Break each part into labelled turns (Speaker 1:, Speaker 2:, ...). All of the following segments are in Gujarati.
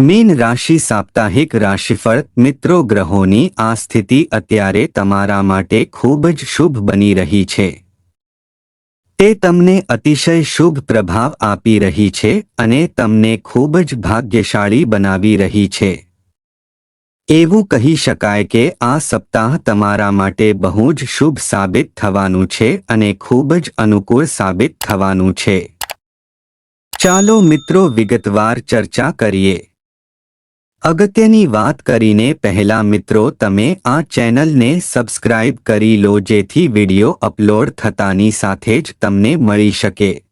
Speaker 1: મીન રાશિ સાપ્તાહિક રાશિફળ મિત્રો ગ્રહોની આ સ્થિતિ અત્યારે તમારા માટે ખૂબ જ શુભ બની રહી છે. તે તમને અતિશય શુભ પ્રભાવ આપી રહી છે અને તમને ખૂબ જ ભાગ્યશાળી બનાવી રહી છે. એવું કહી શકાય કે આ સપ્તાહ તમારા માટે બહુ જ શુભ સાબિત થવાનું છે અને ખૂબ જ અનુકૂળ સાબિત થવાનું છે. ચાલો મિત્રો વિગતવાર ચર્ચા કરીએ. અગત્યની વાત કરીને પહેલા મિત્રો, તમે આ ચેનલને સબસ્ક્રાઇબ કરી લો, જેથી વિડિયો અપલોડ થતાની સાથે જ તમને મળી શકે.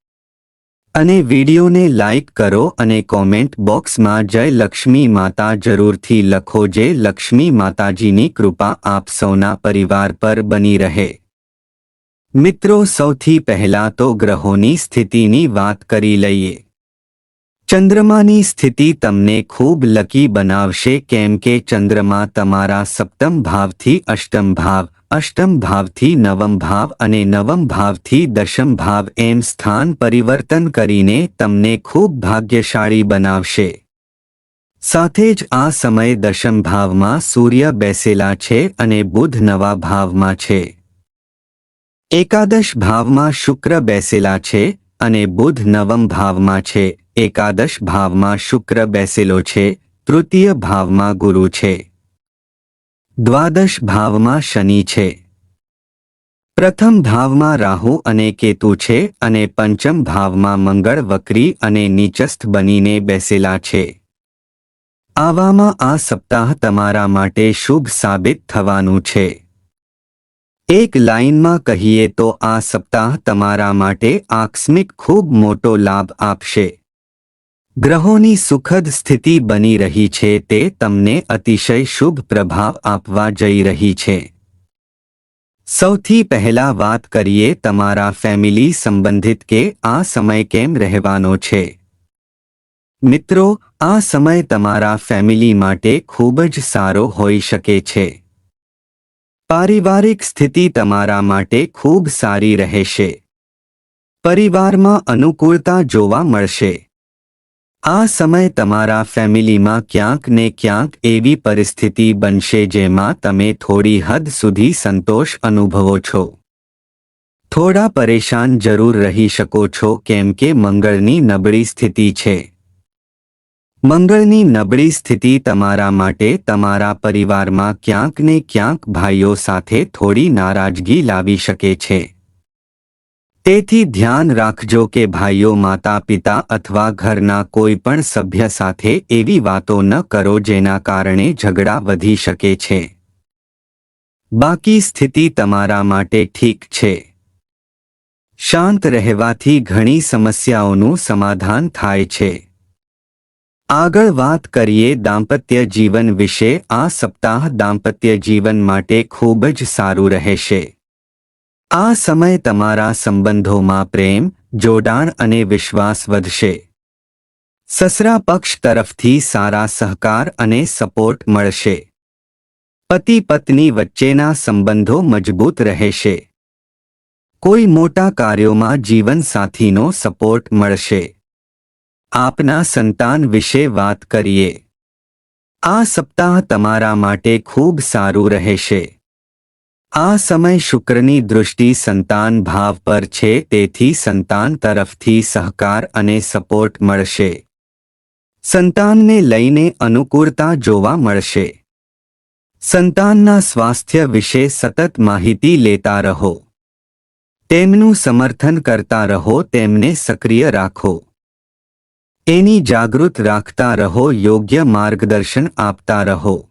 Speaker 1: અને વિડિયોને લાઇક કરો અને કોમેન્ટ બોક્સમાં જય લક્ષ્મી માતા જરૂરથી લખો, જે લક્ષ્મી માતાજીની કૃપા આપ સૌના પરિવાર પર બની રહે. મિત્રો, સૌથી પહેલા તો ગ્રહોની સ્થિતિની વાત કરી લઈએ. ચંદ્રમાની સ્થિતિ તમને ખૂબ લકી બનાવશે કેમ કે ચંદ્રમા તમારા સપ્તમ ભાવથી અષ્ટમ ભાવ, અષ્ટમ ભાવથી નવમ ભાવ અને નવમ ભાવથી દશમ ભાવ એમ સ્થાન પરિવર્તન કરીને તમને ખૂબ ભાગ્યશાળી બનાવશે. સાથે જ આ સમય દશમ ભાવમાં સૂર્ય બેસેલા છે અને બુધ નવા ભાવમાં છે. એકાદશ ભાવમાં શુક્ર બેસેલા છે અને બુધ નવમ ભાવમાં છે. એકાદશ ભાવમાં શુક્ર બેસેલો છે, તૃતીય ભાવમાં ગુરુ છે. દ્વાદશ ભાવમાં શનિ છે. પ્રથમ ભાવમાં રાહુ અને કેતુ છે અને પંચમ ભાવમાં મંગળ વક્રી અને નીચસ્થ બનીને બેસેલા છે. આવામાં આ સપ્તાહ તમારા માટે શુભ સાબિત થવાનું છે. એક લાઇનમાં કહીએ તો આ સપ્તાહ તમારા માટે આકસ્મિક ખૂબ મોટો લાભ આપશે. ગ્રહોની સુખદ સ્થિતિ બની રહી છે તે તમને અતિશય શુભ પ્રભાવ આપવા જઈ રહી છે. સૌથી પહેલા વાત કરીએ તમારા ફેમિલી સંબંધિત કે આ સમય કેમ રહેવાનો છે. મિત્રો, આ સમય તમારા ફેમિલી માટે ખૂબ જ સારો હોઈ શકે છે. પારિવારિક સ્થિતિ તમારા માટે ખૂબ સારી રહેશે. પરિવારમાં અનુકૂળતા જોવા મળશે. આ સમય તમારા ફેમિલીમાં ક્યાંક ને ક્યાંક એવી પરિસ્થિતિ બનશે જેમાં તમે થોડી હદ સુધી સંતોષ અનુભવો છો. થોડા પરેશાન જરૂર રહી શકો છો કેમ કે મંગળની નબળી સ્થિતિ છે. મંગળની નબળી સ્થિતિ તમારા માટે તમારા પરિવારમાં ક્યાંક ને ક્યાંક ભાઈઓ સાથે થોડી નારાજગી લાવી શકે છે. તેથી ધ્યાન રાખજો કે ભાઈઓ માતા પિતા અથવા ઘરના કોઈ પણ સભ્ય સાથે એવી વાતો ન કરો જેના કારણે ઝઘડા વધી શકે છે. બાકી સ્થિતિ તમારા માટે ઠીક છે. શાંત રહેવાથી ઘણી સમસ્યાઓનું સમાધાન થાય છે. આગળ વાત કરીએ દાંપત્ય જીવન વિશે. આ સપ્તાહ દાંપત્ય જીવન માટે ખૂબ જ સારું રહેશે. આ સમય તમારા સંબંધોમાં પ્રેમ, જોડાણ અને વિશ્વાસ વધશે. સસરા પક્ષ તરફથી સારા સહકાર અને સપોર્ટ મળશે. પતિ પત્ની વચ્ચેના સંબંધો મજબૂત રહેશે. કોઈ મોટા કાર્યોમાં જીવનસાથીનો સપોર્ટ મળશે. આપના સંતાન વિશે વાત કરીએ. આ સપ્તાહ તમારા માટે ખૂબ સારું રહેશે. આ સમય શુક્રની દૃષ્ટિ સંતાન ભાવ પર છે, તેથી સંતાન તરફથી સહકાર અને સપોર્ટ મળશે. સંતાનને લઈને અનુકૂળતા જોવા મળશે. સંતાનના સ્વાસ્થ્ય વિશે સતત માહિતી લેતા રહો. તેમનું સમર્થન કરતા રહો, તેમને સક્રિય રાખો. એની જાગૃત રાખતા રહો, યોગ્ય માર્ગદર્શન આપતા રહો.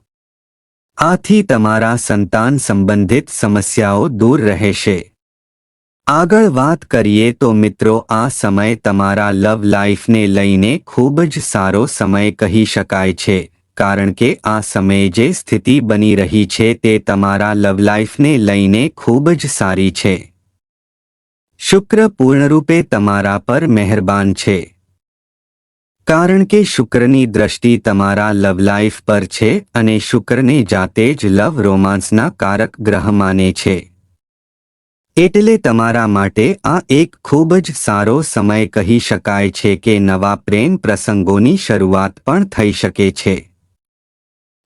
Speaker 1: આથી તમારા સંતાન સંબંધિત સમસ્યાઓ દૂર રહેશે. આગળ વાત કરીએ તો મિત્રો, આ સમય તમારા લવ લાઈફને લઈને ખૂબ જ સારો સમય કહી શકાય છે, કારણ કે આ સમયે જે સ્થિતિ બની રહી છે તે તમારા લવ લાઈફને લઈને ખૂબ જ સારી છે. શુક્ર પૂર્ણરૂપે તમારા પર મહેરબાન છે. કારણ કે શુક્રની દ્રષ્ટિ તમારા લવ લાઈફ પર છે અને શુક્રને જાતે જ લવ રોમાન્સના કારક ગ્રહ માને છે. એટલે તમારા માટે આ એક ખૂબ જ સારો સમય કહી શકાય છે કે નવા પ્રેમ પ્રસંગોની શરૂઆત પણ થઈ શકે છે.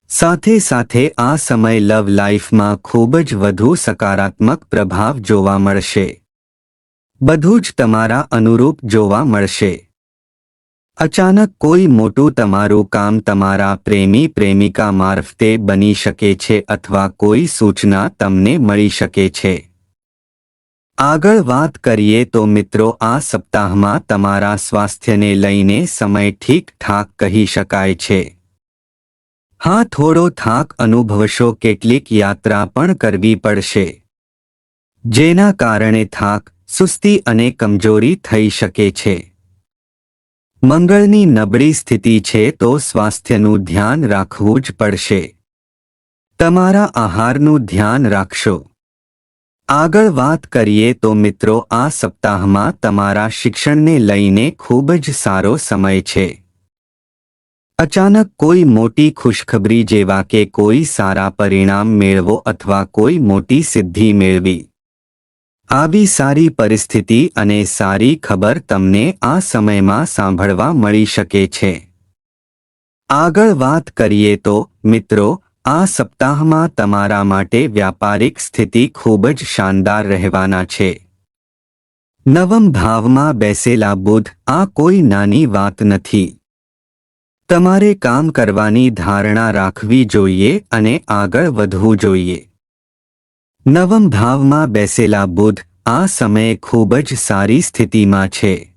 Speaker 1: સાથે સાથે આ સમય લવ લાઈફમાં ખૂબ જ વધુ સકારાત્મક પ્રભાવ જોવા મળશે. બધું જ તમારા અનુરૂપ જોવા મળશે. અચાનક કોઈ મોટું તમારું કામ તમારા પ્રેમી પ્રેમિકા મારફતે બની શકે છે અથવા કોઈ સૂચના તમને મળી શકે છે. આગળ વાત કરીએ તો મિત્રો આ સપ્તાહમાં તમારા સ્વાસ્થ્યને લઈને સમય ઠીક ઠાક કહી શકાય છે. હા, થોડો થાક અનુભવશો, કેટલીક યાત્રા પણ કરવી પડશે. જેના કારણે થાક, સુસ્તી અને કમજોરી થઈ શકે છે. મંગળની નબળી સ્થિતિ છે તો સ્વાસ્થ્યનું ધ્યાન રાખવું જ પડશે. તમારા આહારનું ધ્યાન રાખશો. આગળ વાત કરીએ તો મિત્રો આ સપ્તાહમાં તમારા શિક્ષણને લઈને ખૂબ જ સારો સમય છે. અચાનક કોઈ મોટી ખુશખબરી જેવા કે કોઈ સારા પરિણામ મેળવો અથવા કોઈ મોટી સિદ્ધિ મેળવી. આવી સારી પરિસ્થિતિ અને સારી ખબર તમને આ સમયમાં સાંભળવા મળી શકે છે. આગળ વાત કરીએ તો, મિત્રો, આ સપ્તાહમાં તમારા માટે વ્યાપારિક સ્થિતિ ખૂબ જ શાનદાર રહેવાના છે. નવમ ભાવમાં બેસેલા બુધ, આ કોઈ નાની વાત નથી. તમારે કામ કરવાની ધારણા રાખવી જોઈએ અને આગળ વધવું જોઈએ. નવમ ભાવમાં બેસેલા બુધ આ સમયે ખૂબ જ સારી સ્થિતિમાં છે.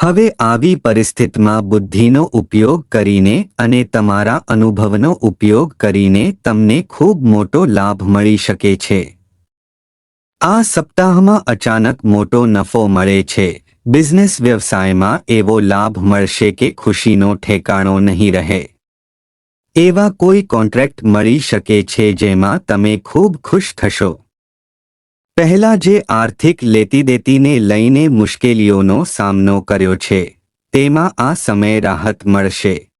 Speaker 1: હવે આવી પરિસ્થિતિમાં બુદ્ધિનો ઉપયોગ કરીને અને તમારા અનુભવનો ઉપયોગ કરીને તમને ખૂબ મોટો લાભ મળી શકે છે. આ સપ્તાહમાં અચાનક મોટો નફો મળે છે. બિઝનેસ વ્યવસાયમાં એવો લાભ મળશે કે ખુશીનો ઠેકાણો નહીં રહે. એવા કોઈ કોન્ટ્રાક્ટ મળી શકે છે જેમાં તમે ખૂબ ખુશ થશો. પહેલા જે આર્થિક લેતીદેતીને લઈને મુશ્કેલીઓનો સામનો કર્યો છે, તેમાં આ સમય રાહત મળશે.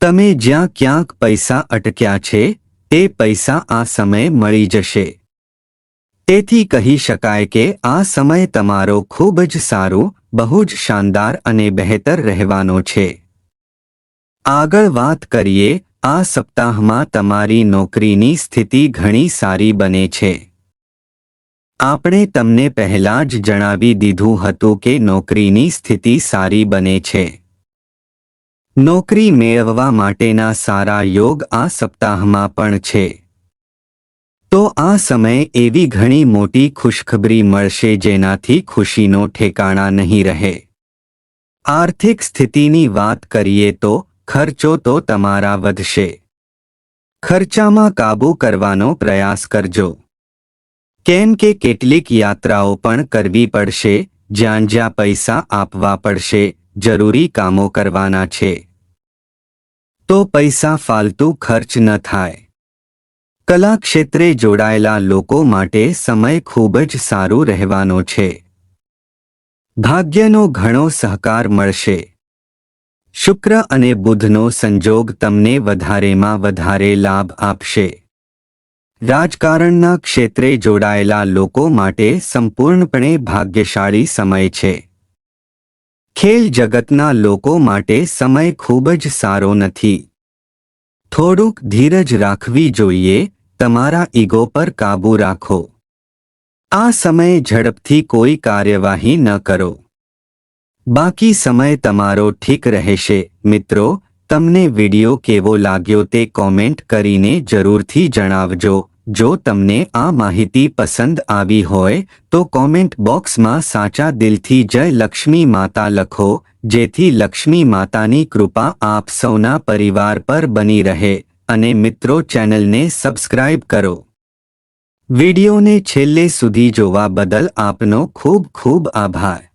Speaker 1: તમે જ્યાં ક્યાંક પૈસા અટક્યા છે, તે પૈસા આ સમય મળી જશે. તેથી કહી શકાય કે આ સમય તમારો ખૂબ જ સારું, બહુ જ શાનદાર અને બહેતર રહેવાનો છે. આગળ વાત કરીએ, આ સપ્તાહમાં તમારી નોકરીની સ્થિતિ ઘણી સારી બને છે. આપણે તમને પહેલા જ જણાવી દીધું હતું કે નોકરીની સ્થિતિ સારી બને છે. નોકરી મેળવવા માટેના સારા યોગ આ સપ્તાહમાં પણ છે. તો આ સમયે એવી ઘણી મોટી ખુશખબરી મળશે જેનાથી ખુશીનો ઠેકાણા નહીં રહે. આર્થિક સ્થિતિની વાત કરીએ તો ખર્ચો તો તમારા વધશે. ખર્ચામાં કાબૂ કરવાનો પ્રયાસ કરજો. કેમ કે કેટલીક યાત્રાઓ પણ કરવી પડશે, જ્યાં જ્યાં પૈસા આપવા પડશે, જરૂરી કામો કરવાના છે. તો પૈસા ફાલતુ ખર્ચ ન થાય. કલા ક્ષેત્રે જોડાયેલા લોકો માટે સમય ખૂબ જ સારું રહેવાનો છે. ભાગ્યનો ઘણો સહકાર મળશે. શુક્ર અને બુધનો સંજોગ તમને વધારેમાં વધારે લાભ આપશે. રાજકારણના ક્ષેત્રે જોડાયેલા લોકો માટે સંપૂર્ણપણે ભાગ્યશાળી સમય છે. ખેલ જગતના લોકો માટે સમય ખૂબ જ સારો નથી. થોડુંક ધીરજ રાખવી જોઈએ, તમારા ઈગો પર કાબૂ રાખો. આ સમયે ઝડપથી કોઈ કાર્યવાહી ન કરો. બાકી સમય તમારો ઠીક રહેશે. મિત્રો, તમને વિડિયો કેવો લાગ્યો તે કોમેન્ટ કરીને જરૂરથી જણાવજો. જો તમને આ માહિતી પસંદ આવી હોય, તો કોમેન્ટ બોક્સમાં સાચા દિલથી જય લક્ષ્મી માતા લખો, જેથી લક્ષ્મી માતાની કૃપા આપ સૌના પરિવાર પર બની રહે. અને મિત્રો, ચેનલને સબસ્ક્રાઇબ કરો. વિડિયોને છેલ્લે સુધી જોવા બદલ આપનો ખૂબ ખૂબ આભાર.